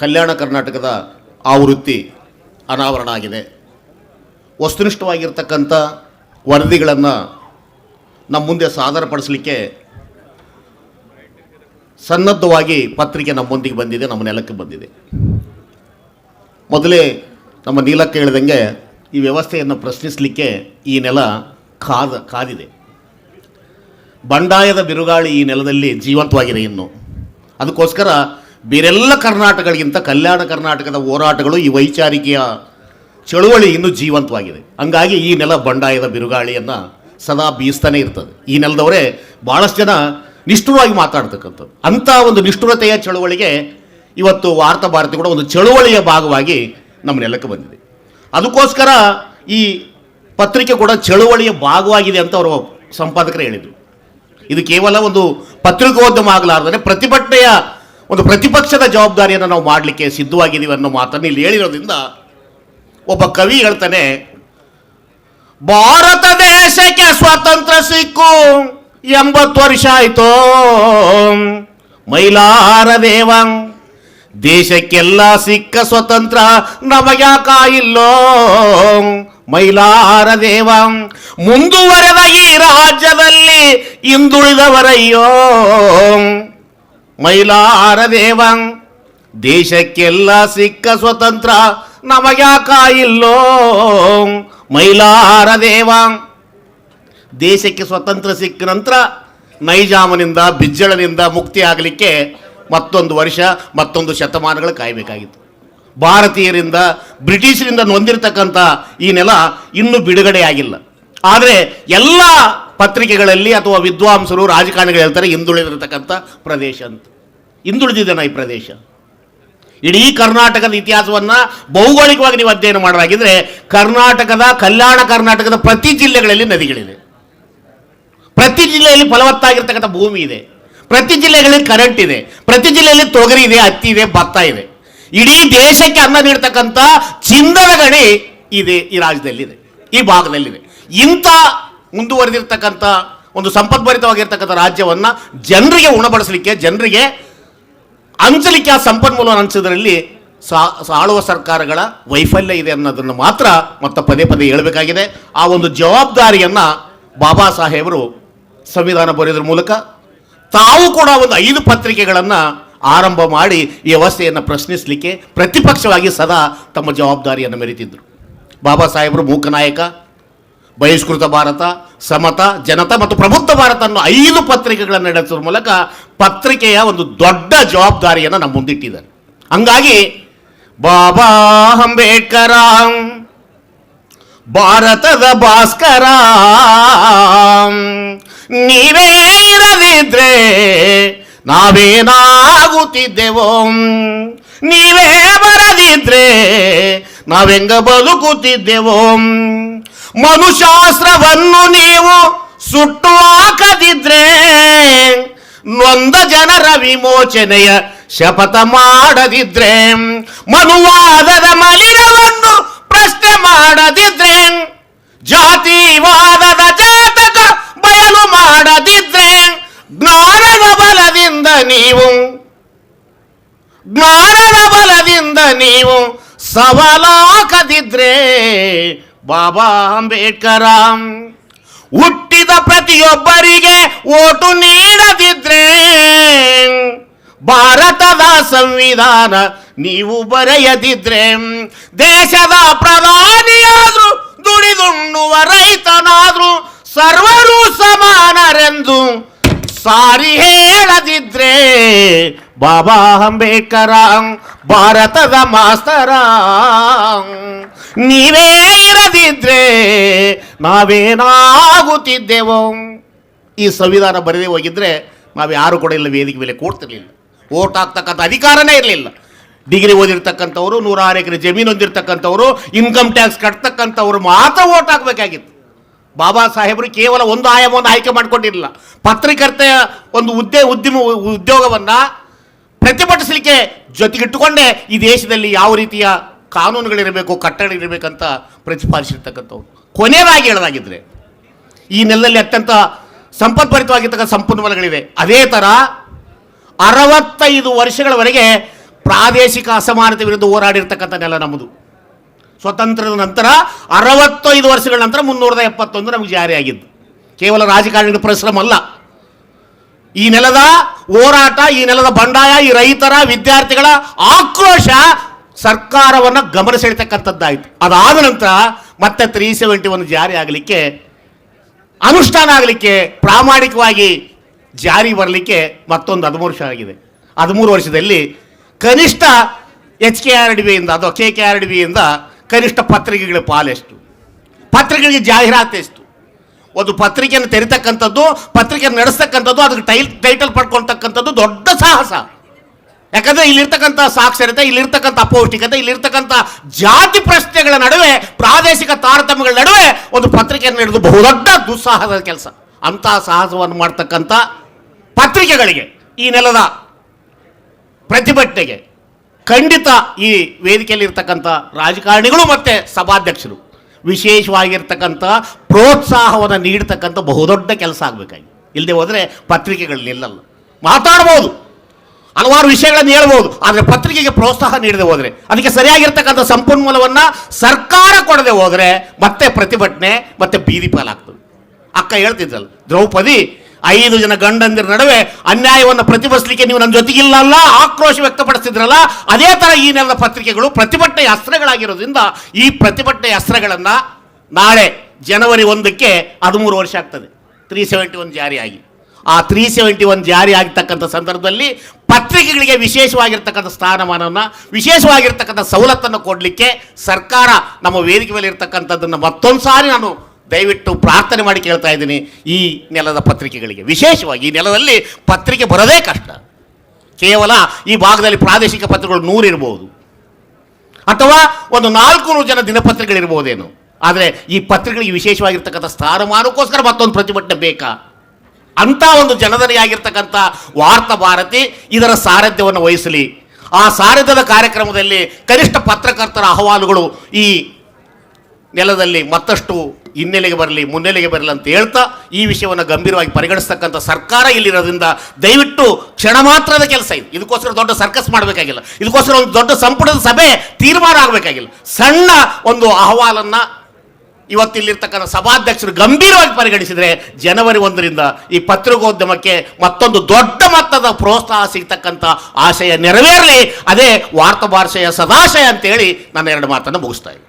ಕಲ್ಯಾಣ ಕರ್ನಾಟಕದ ಆವೃತ್ತಿ ಅನಾವರಣ ಆಗಿದೆ. ವಸ್ತುನಿಷ್ಠವಾಗಿರ್ತಕ್ಕಂಥ ವರದಿಗಳನ್ನು ನಮ್ಮ ಮುಂದೆ ಸಾದರಪಡಿಸಲಿಕ್ಕೆ ಸನ್ನದ್ಧವಾಗಿ ಪತ್ರಿಕೆ ನಮ್ಮೊಂದಿಗೆ ಬಂದಿದೆ, ನಮ್ಮ ನೆಲಕ್ಕೆ ಬಂದಿದೆ. ಮೊದಲೇ ನಮ್ಮ ನೀಲಕ್ಕೆ ಹೇಳಿದಂಗೆ ಈ ವ್ಯವಸ್ಥೆಯನ್ನು ಪ್ರಶ್ನಿಸಲಿಕ್ಕೆ ಈ ನೆಲ ಕಾದ, ಕಾದಿದೆ. ಬಂಡಾಯದ ಬಿರುಗಾಳಿ ಈ ನೆಲದಲ್ಲಿ ಜೀವಂತವಾಗಿದೆ ಇನ್ನು. ಅದಕ್ಕೋಸ್ಕರ ಬೇರೆಲ್ಲ ಕರ್ನಾಟಕಗಳಿಗಿಂತ ಕಲ್ಯಾಣ ಕರ್ನಾಟಕದ ಹೋರಾಟಗಳು ಈ ವೈಚಾರಿಕೆಯ ಚಳುವಳಿ ಇನ್ನೂ ಜೀವಂತವಾಗಿದೆ. ಹಂಗಾಗಿ ಈ ನೆಲ ಬಂಡಾಯದ ಬಿರುಗಾಳಿಯನ್ನು ಸದಾ ಬೀಸ್ತಾನೆ ಇರ್ತದೆ. ಈ ನೆಲದವರೇ ಭಾಳಷ್ಟು ಜನ ನಿಷ್ಠುರವಾಗಿ ಮಾತಾಡ್ತಕ್ಕಂಥದ್ದು. ಅಂಥ ಒಂದು ನಿಷ್ಠುರತೆಯ ಚಳುವಳಿಗೆ ಇವತ್ತು ವಾರ್ತಾ ಭಾರತಿ ಕೂಡ ಒಂದು ಚಳುವಳಿಯ ಭಾಗವಾಗಿ ನಮ್ಮ ನೆಲಕ್ಕೆ ಬಂದಿದೆ. ಅದಕ್ಕೋಸ್ಕರ ಈ ಪತ್ರಿಕೆ ಕೂಡ ಚಳುವಳಿಯ ಭಾಗವಾಗಿದೆ ಅಂತ ಅವರು ಸಂಪಾದಕರು ಹೇಳಿದರು. ಇದು ಕೇವಲ ಒಂದು ಪತ್ರಿಕೋದ್ಯಮ ಆಗಲಾರ್ದೇ ಪ್ರತಿಭಟನೆಯ ಒಂದು ಪ್ರತಿಪಕ್ಷದ ಜವಾಬ್ದಾರಿಯನ್ನು ನಾವು ಮಾಡಲಿಕ್ಕೆ ಸಿದ್ಧವಾಗಿದ್ದೀವಿ ಅನ್ನೋ ಮಾತನ್ನು ಇಲ್ಲಿ ಹೇಳಿರೋದ್ರಿಂದ ಒಬ್ಬ ಕವಿ ಹೇಳ್ತಾನೆ, ಭಾರತ ದೇಶಕ್ಕೆ ಸ್ವಾತಂತ್ರ್ಯ ಸಿಕ್ಕು, ಎಂಬತ್ತು ವರ್ಷ ಆಯಿತು. ಮೈಲಾರ ದೇವ, ದೇಶಕ್ಕೆಲ್ಲ ಸಿಕ್ಕ ಸ್ವತಂತ್ರ ನಮಗ್ಯಾಕಾಯಿಲ್ಲೋ ಮೈಲಾರ ದೇವ, ಮುಂದುವರೆದ ಈ ರಾಜ್ಯದಲ್ಲಿ ಹಿಂದುಳಿದವರಯ್ಯೋ. ಮೈಲಾರ ದೇವ ದೇಶಕ್ಕೆಲ್ಲ ಸಿಕ್ಕ ಸ್ವತಂತ್ರ ನಮಗ್ಯಾಕಾಯಿಲ್ಲೋ? ಮೈಲಾರ ದೇವ ದೇಶಕ್ಕೆ ಸ್ವತಂತ್ರ ಸಿಕ್ಕ ನಂತರ ನೈಜಾಮನಿಂದ, ಬಿಜ್ಜಳನಿಂದ ಮುಕ್ತಿ ಆಗಲಿಕ್ಕೆ ಮತ್ತೊಂದು ವರ್ಷ, ಮತ್ತೊಂದು ಶತಮಾನಗಳು ಕಾಯಬೇಕಾಗಿತ್ತು. ಭಾರತೀಯರಿಂದ, ಬ್ರಿಟಿಷರಿಂದ ನೊಂದಿರ್ತಕ್ಕಂಥ ಈ ನೆಲ ಇನ್ನೂ ಬಿಡುಗಡೆ ಆಗಿಲ್ಲ ಆದರೆ ಎಲ್ಲ ಪತ್ರಿಕೆಗಳಲ್ಲಿ ಅಥವಾ ವಿದ್ವಾಂಸರು, ರಾಜಕಾರಣಿಗಳು ಹೇಳ್ತಾರೆ, ಹಿಂದುಳಿದಿರತಕ್ಕಂಥ ಪ್ರದೇಶ ಅಂತ. ಹಿಂದುಳಿದಿದೆನಾ ಈ ಪ್ರದೇಶ? ಇಡೀ ಕರ್ನಾಟಕದ ಇತಿಹಾಸವನ್ನು ಭೌಗೋಳಿಕವಾಗಿ ನೀವು ಅಧ್ಯಯನ ಮಾಡಲಾಗಿದ್ರೆ ಕರ್ನಾಟಕದ, ಕಲ್ಯಾಣ ಕರ್ನಾಟಕದ ಪ್ರತಿ ಜಿಲ್ಲೆಗಳಲ್ಲಿ ನದಿಗಳಿದೆ ಪ್ರತಿ ಜಿಲ್ಲೆಯಲ್ಲಿ ಫಲವತ್ತಾಗಿರ್ತಕ್ಕಂಥ ಭೂಮಿ ಇದೆ. ಪ್ರತಿ ಜಿಲ್ಲೆಗಳಲ್ಲಿ ಕರೆಂಟ್ ಇದೆ. ಪ್ರತಿ ಜಿಲ್ಲೆಯಲ್ಲಿ ತೊಗರಿ ಇದೆ, ಹತ್ತಿ ಇದೆ, ಭತ್ತ ಇದೆ. ಇಡೀ ದೇಶಕ್ಕೆ ಅನ್ನ ನೀಡ್ತಕ್ಕಂಥ ಚಿನ್ನದ ಗಣಿ ಇದೆ ಈ ರಾಜ್ಯದಲ್ಲಿದೆ, ಈ ಭಾಗದಲ್ಲಿದೆ. ಇಂಥ ಮುಂದುವರೆದಿರ್ತಕ್ಕಂಥ ಒಂದು ಸಂಪದ್ಭರಿತವಾಗಿರ್ತಕ್ಕಂಥ ರಾಜ್ಯವನ್ನು ಜನರಿಗೆ ಉಣಬಡಿಸಲಿಕ್ಕೆ, ಜನರಿಗೆ ಹಂಚಲಿಕ್ಕೆ ಆ ಸಂಪನ್ಮೂಲವನ್ನು ಹಂಚೋದ್ರಲ್ಲಿ ಸಾ ಆಳುವ ಸರ್ಕಾರಗಳ ವೈಫಲ್ಯ ಇದೆ ಅನ್ನೋದನ್ನು ಮಾತ್ರ ಮತ್ತೆ ಪದೇ ಪದೇ ಹೇಳಬೇಕಾಗಿದೆ. ಆ ಒಂದು ಜವಾಬ್ದಾರಿಯನ್ನು ಬಾಬಾ ಸಾಹೇಬರು ಸಂವಿಧಾನ ಬರೆಯೋದ್ರ ಮೂಲಕ ತಾವು ಕೂಡ ಒಂದು ಐದು ಪತ್ರಿಕೆಗಳನ್ನು ಆರಂಭ ಮಾಡಿ ಈ ವ್ಯವಸ್ಥೆಯನ್ನು ಪ್ರಶ್ನಿಸಲಿಕ್ಕೆ ಪ್ರತಿಪಕ್ಷವಾಗಿ ಸದಾ ತಮ್ಮ ಜವಾಬ್ದಾರಿಯನ್ನು ಮೆರೆತಿದ್ದರು ಬಾಬಾ ಸಾಹೇಬರು ಮೂಕನಾಯಕ ಬಹಿಷ್ಕೃತ ಭಾರತ, ಸಮತ, ಜನತಾ ಮತ್ತು ಪ್ರಬುದ್ಧ ಭಾರತ ಅನ್ನೋ ಐದು ಪತ್ರಿಕೆಗಳನ್ನು ನಡೆಸುವ ಮೂಲಕ ಪತ್ರಿಕೆಯ ಒಂದು ದೊಡ್ಡ ಜವಾಬ್ದಾರಿಯನ್ನು ನಮ್ಮ ಮುಂದಿಟ್ಟಿದ್ದಾರೆ. ಹಂಗಾಗಿ ಬಾಬಾ ಅಂಬೇಡ್ಕರ, ಭಾರತದ ಭಾಸ್ಕರ ನೀವೇರದಿದ್ರೆ ನಾವೇನಾಗುತ್ತಿದ್ದೆವೋ? ನೀವೇ ಬರದಿದ್ರೆ ನಾವೆಂಗ ಬದುಕುತ್ತಿದ್ದೆವೋ? ಮನುಶಾಸ್ತ್ರವನ್ನು ನೀವು ಸುಟ್ಟು ಹಾಕದಿದ್ರೆ ನೊಂದ ಜನರ ವಿಮೋಚನೆಯ ಶಪಥ ಮಾಡದಿದ್ರೆ ಮನುವಾದದ ಮಲಿನವನ್ನು ಪ್ರಶ್ನೆ ಮಾಡದಿದ್ರೆ ಜಾತಿವಾದದ ಜಾತಕ ಬಯಲು ಮಾಡದಿದ್ರೆ ಜ್ಞಾನದ ಬಲದಿಂದ ನೀವು ಜ್ಞಾನದ ಬಲದಿಂದ ನೀವು ಸವಾಲಾಕದಿದ್ರೆ ಬಾಬಾ ಅಂಬೇಡ್ಕರ, ಹುಟ್ಟಿದ ಪ್ರತಿಯೊಬ್ಬರಿಗೆ ಓಟು ನೀಡದಿದ್ರೆ, ಭಾರತದ ಸಂವಿಧಾನ ನೀವು ಬರೆಯದಿದ್ರೆ, ದೇಶದ ಪ್ರಧಾನಿಯಾದ್ರು ದುಡಿದುಣ್ಣುವ ರೈತನಾದ್ರು, ಸರ್ವರು ಸಮಾನರೆಂದು ಸಾರಿ ಹೇಳದಿದ್ರೆ, ಬಾಬಾ ಅಂಬೇಡ್ಕರ, ಭಾರತದ ಮಾಸ್ತರ. ನೀವೇ ಇರದಿದ್ರೆ ನಾವೇನಾಗುತ್ತಿದ್ದೆವೋ? ಈ ಸಂವಿಧಾನ ಬರೆದೇ ಹೋಗಿದ್ರೆ ನಾವು ಯಾರು ಕೂಡ ಇಲ್ಲ ವೇದಿಕೆ ಮೇಲೆ ಕೂಡ್ತಿರ್ಲಿಲ್ಲ ಓಟ್ ಹಾಕ್ತಕ್ಕಂಥ ಅಧಿಕಾರನೇ ಇರಲಿಲ್ಲ. ಡಿಗ್ರಿ ಓದಿರ್ತಕ್ಕಂಥವ್ರು, ನೂರಾರು ಎಕರೆ ಜಮೀನು ಹೊಂದಿರ್ತಕ್ಕಂಥವ್ರು ಇನ್ಕಮ್ ಟ್ಯಾಕ್ಸ್ ಕಟ್ತಕ್ಕಂಥವ್ರು ಮಾತ್ರ ಓಟ್ ಹಾಕಬೇಕಾಗಿತ್ತು ಬಾಬಾ ಸಾಹೇಬರು ಕೇವಲ ಒಂದು ಆಯಾಮವನ್ನು ಆಯ್ಕೆ ಮಾಡಿಕೊಂಡಿರಲಿಲ್ಲ. ಪತ್ರಕರ್ತೆಯ ಒಂದು ಹುದ್ದೆ ಉದ್ಯಮ, ಉದ್ಯೋಗವನ್ನು ಪ್ರತಿಭಟಿಸಲಿಕ್ಕೆ ಜೊತೆಗಿಟ್ಟುಕೊಂಡೇ ಈ ದೇಶದಲ್ಲಿ ಯಾವ ರೀತಿಯ ಕಾನೂನುಗಳಿರಬೇಕು ಕಟ್ಟಡಗಳಿರಬೇಕಂತ ಪ್ರತಿಪಾದಿಸಿರ್ತಕ್ಕಂಥವ್ರು. ಕೊನೆಯದಾಗಿ ಹೇಳೋದಾಗಿದ್ದರೆ ಈ ನೆಲದಲ್ಲಿ ಅತ್ಯಂತ ಸಂಪತ್ಭರಿತವಾಗಿರ್ತಕ್ಕಂಥ ಸಂಪನ್ಮೂಲಗಳಿವೆ ಅದೇ ಥರ ಅರವತ್ತೈದು ವರ್ಷಗಳವರೆಗೆ ಪ್ರಾದೇಶಿಕ ಅಸಮಾನತೆ ವಿರುದ್ಧ ಹೋರಾಡಿರ್ತಕ್ಕಂಥ ನೆಲ ನಮ್ಮದು. ಸ್ವತಂತ್ರದ ನಂತರ ಅರವತ್ತೈದು ವರ್ಷಗಳ ನಂತರ ಮುನ್ನೂರದ ಎಪ್ಪತ್ತೊಂದು ನಮಗೆ ಜಾರಿಯಾಗಿದ್ದು ಕೇವಲ ರಾಜಕಾರಣಿಗಳ ಪರಿಶ್ರಮ ಅಲ್ಲ. ಈ ನೆಲದ ಹೋರಾಟ, ಈ ನೆಲದ ಬಂಡಾಯ, ಈ ರೈತರ, ವಿದ್ಯಾರ್ಥಿಗಳ ಆಕ್ರೋಶ ಸರ್ಕಾರವನ್ನು ಗಮನ ಸೆಳೆತಕ್ಕಂಥದ್ದಾಯಿತು ಅದಾದ ನಂತರ ಮತ್ತೆ ತ್ರೀ ಸೆವೆಂಟಿ ಒನ್ ಜಾರಿ ಆಗಲಿಕ್ಕೆ, ಅನುಷ್ಠಾನ ಆಗಲಿಕ್ಕೆ, ಪ್ರಾಮಾಣಿಕವಾಗಿ ಜಾರಿ ಬರಲಿಕ್ಕೆ ಮತ್ತೊಂದು ಹದಿಮೂರು ವರ್ಷ ಆಗಿದೆ. ಹದಿಮೂರು ವರ್ಷದಲ್ಲಿ ಕನಿಷ್ಠ ಎಚ್ ಕೆ ಆರ್ ಡಿ ಬಿಯಿಂದ ಅಥವಾ ಕೆ ಕೆ ಆರ್ ಡಿ ಬಿಯಿಂದ ಕನಿಷ್ಠ ಪತ್ರಿಕೆಗಳ ಪಾಲೆಷ್ಟು ಪತ್ರಿಕೆಗಳಿಗೆ ಜಾಹೀರಾತು ಎಷ್ಟು? ಒಂದು ಪತ್ರಿಕೆಯನ್ನು ತೆರಿತಕ್ಕಂಥದ್ದು, ಪತ್ರಿಕೆಯನ್ನು ನಡೆಸ್ತಕ್ಕಂಥದ್ದು, ಅದಕ್ಕೆ ಟೈಲ್ ಟೈಟಲ್ ಪಡ್ಕೊಳ್ತಕ್ಕಂಥದ್ದು ದೊಡ್ಡ ಸಾಹಸ. ಯಾಕಂದ್ರೆ ಇಲ್ಲಿರ್ತಕ್ಕಂಥ ಸಾಕ್ಷರತೆ, ಇಲ್ಲಿರ್ತಕ್ಕಂಥ ಅಪೌಷ್ಟಿಕತೆ ಇಲ್ಲಿರ್ತಕ್ಕಂಥ ಜಾತಿ ಪ್ರಶ್ನೆಗಳ ನಡುವೆ, ಪ್ರಾದೇಶಿಕ ತಾರತಮ್ಯಗಳ ನಡುವೆ ಒಂದು ಪತ್ರಿಕೆಯನ್ನು ಹಿಡಿದು ಬಹುದೊಡ್ಡ ದುಸ್ಸಾಹಸದ ಕೆಲಸ. ಅಂತಹ ಸಾಹಸವನ್ನು ಮಾಡ್ತಕ್ಕಂಥ ಪತ್ರಿಕೆಗಳಿಗೆ ಈ ನೆಲದ ಪ್ರತಿಭಟನೆಗೆ ಖಂಡಿತ ಈ ವೇದಿಕೆಯಲ್ಲಿ ಇರ್ತಕ್ಕಂಥ ರಾಜಕಾರಣಿಗಳು ಮತ್ತು ಸಭಾಧ್ಯಕ್ಷರು ವಿಶೇಷವಾಗಿರ್ತಕ್ಕಂಥ ಪ್ರೋತ್ಸಾಹವನ್ನು ನೀಡತಕ್ಕಂಥ ಬಹುದೊಡ್ಡ ಕೆಲಸ ಆಗಬೇಕಾಗಿ ಇಲ್ಲದೆ ಹೋದರೆ ಪತ್ರಿಕೆಗಳು ಇಲ್ಲಲ್ಲ ಮಾತಾಡ್ಬೋದು. ಹಲವಾರು ವಿಷಯಗಳನ್ನು ಹೇಳ್ಬೋದು, ಆದರೆ ಪತ್ರಿಕೆಗೆ ಪ್ರೋತ್ಸಾಹ ನೀಡದೆ ಹೋದರೆ, ಅದಕ್ಕೆ ಸರಿಯಾಗಿರ್ತಕ್ಕಂಥ ಸಂಪನ್ಮೂಲವನ್ನು ಸರ್ಕಾರ ಕೊಡದೆ ಹೋದರೆ ಮತ್ತೆ ಪ್ರತಿಭಟನೆ, ಮತ್ತೆ ಬೀದಿ ಪಾಲಾಗ್ತದೆ. ಅಕ್ಕ ಹೇಳ್ತಿದ್ದಲ್ಲ ದ್ರೌಪದಿ, ಐದು ಜನ ಗಂಡಂದಿರ ನಡುವೆ ಅನ್ಯಾಯವನ್ನು ಪ್ರತಿಭಟಿಸಲಿಕ್ಕೆ ನೀವು ನನ್ನ ಜೊತೆಗಿಲ್ಲ ಅಲ್ಲ ಆಕ್ರೋಶ ವ್ಯಕ್ತಪಡಿಸ್ತಿದ್ರಲ್ಲ, ಅದೇ ಥರ ಈ ನೆಲದ ಪತ್ರಿಕೆಗಳು ಪ್ರತಿಭಟನೆಯ ಅಸ್ತ್ರಗಳಾಗಿರೋದ್ರಿಂದ ಈ ಪ್ರತಿಭಟನೆಯ ಅಸ್ತ್ರಗಳನ್ನು ನಾಳೆ ಜನವರಿ ಒಂದಕ್ಕೆ ಹದಿಮೂರು ವರ್ಷ ಆಗ್ತದೆ. ತ್ರೀ ಸೆವೆಂಟಿ ಒನ್ ಜಾರಿಯಾಗಿ. ಆ ತ್ರೀ ಸೆವೆಂಟಿ ಒನ್ ಜಾರಿ ಆಗ್ತಕ್ಕಂಥ ಸಂದರ್ಭದಲ್ಲಿ ಪತ್ರಿಕೆಗಳಿಗೆ ವಿಶೇಷವಾಗಿರ್ತಕ್ಕಂಥ ಸ್ಥಾನಮಾನವನ್ನು, ವಿಶೇಷವಾಗಿರ್ತಕ್ಕಂಥ ಸವಲತ್ತನ್ನು ಕೊಡಲಿಕ್ಕೆ ಸರ್ಕಾರ ನಮ್ಮ ವೇದಿಕೆ ಮೇಲೆ ಇರ್ತಕ್ಕಂಥದ್ದನ್ನು ಮತ್ತೊಂದು ಸಾರಿ ನಾನು ದಯವಿಟ್ಟು ಪ್ರಾರ್ಥನೆ ಮಾಡಿ ಕೇಳ್ತಾ ಇದ್ದೀನಿ ಈ ನೆಲದ ಪತ್ರಿಕೆಗಳಿಗೆ. ವಿಶೇಷವಾಗಿ ಈ ನೆಲದಲ್ಲಿ ಪತ್ರಿಕೆ ಬರೋದೇ ಕಷ್ಟ. ಕೇವಲ ಈ ಭಾಗದಲ್ಲಿ ಪ್ರಾದೇಶಿಕ ಪತ್ರಿಕೆಗಳು ನೂರಿರ್ಬೋದು ಅಥವಾ ಒಂದು ನಾಲ್ಕು ಜನ ದಿನಪತ್ರಿಕೆಗಳಿರ್ಬೋದೇನು. ಆದರೆ ಈ ಪತ್ರಿಕೆಗಳಿಗೆ ವಿಶೇಷವಾಗಿರ್ತಕ್ಕಂಥ ಸ್ಥಾನಮಾನಕ್ಕೋಸ್ಕರ ಮತ್ತೊಂದು ಪ್ರತಿಭಟನೆ ಬೇಕಾ? ಅಂತ ಒಂದು ಜನದನಿಯಾಗಿರ್ತಕ್ಕಂಥ ವಾರ್ತಾ ಭಾರತಿ ಇದರ ಸಾರಥ್ಯವನ್ನು ವಹಿಸಲಿ. ಆ ಸಾರಥ್ಯದ ಕಾರ್ಯಕ್ರಮದಲ್ಲಿ ಕನಿಷ್ಠ ಪತ್ರಕರ್ತರ ಅಹವಾಲುಗಳು ಈ ನೆಲದಲ್ಲಿ ಮತ್ತಷ್ಟು ಹಿನ್ನೆಲೆಗೆ ಬರಲಿ, ಮುನ್ನೆಲೆಗೆ ಬರಲಿ ಅಂತ ಹೇಳ್ತಾ ಈ ವಿಷಯವನ್ನು ಗಂಭೀರವಾಗಿ ಪರಿಗಣಿಸ್ತಕ್ಕಂಥ ಸರ್ಕಾರ ಇಲ್ಲಿರೋದ್ರಿಂದ ದಯವಿಟ್ಟು ಕ್ಷಣ ಮಾತ್ರದ ಕೆಲಸ ಇದು. ಇದಕ್ಕೋಸ್ಕರ ದೊಡ್ಡ ಸರ್ಕಸ್ ಮಾಡಬೇಕಾಗಿಲ್ಲ. ಇದಕ್ಕೋಸ್ಕರ ಒಂದು ದೊಡ್ಡ ಸಂಪುಟದ ಸಭೆ ತೀರ್ಮಾನ ಆಗಬೇಕಾಗಿಲ್ಲ. ಸಣ್ಣ ಒಂದು ಅಹವಾಲನ್ನು ಇವತ್ತಿಲ್ಲಿರ್ತಕ್ಕಂಥ ಸಭಾಧ್ಯಕ್ಷರು ಗಂಭೀರವಾಗಿ ಪರಿಗಣಿಸಿದರೆ ಜನವರಿ ಒಂದರಿಂದ ಈ ಪತ್ರಿಕೋದ್ಯಮಕ್ಕೆ ಮತ್ತೊಂದು ದೊಡ್ಡ ಮಟ್ಟದ ಪ್ರೋತ್ಸಾಹ ಸಿಗ್ತಕ್ಕಂಥ ಆಶಯ ನೆರವೇರಲಿ. ಅದೇ ವಾರ್ತಾ ಭಾಷೆಯ ಸದಾಶಯ ಅಂತೇಳಿ ನನ್ನ ಎರಡು ಮಾತನ್ನು ಮುಗಿಸ್ತಾ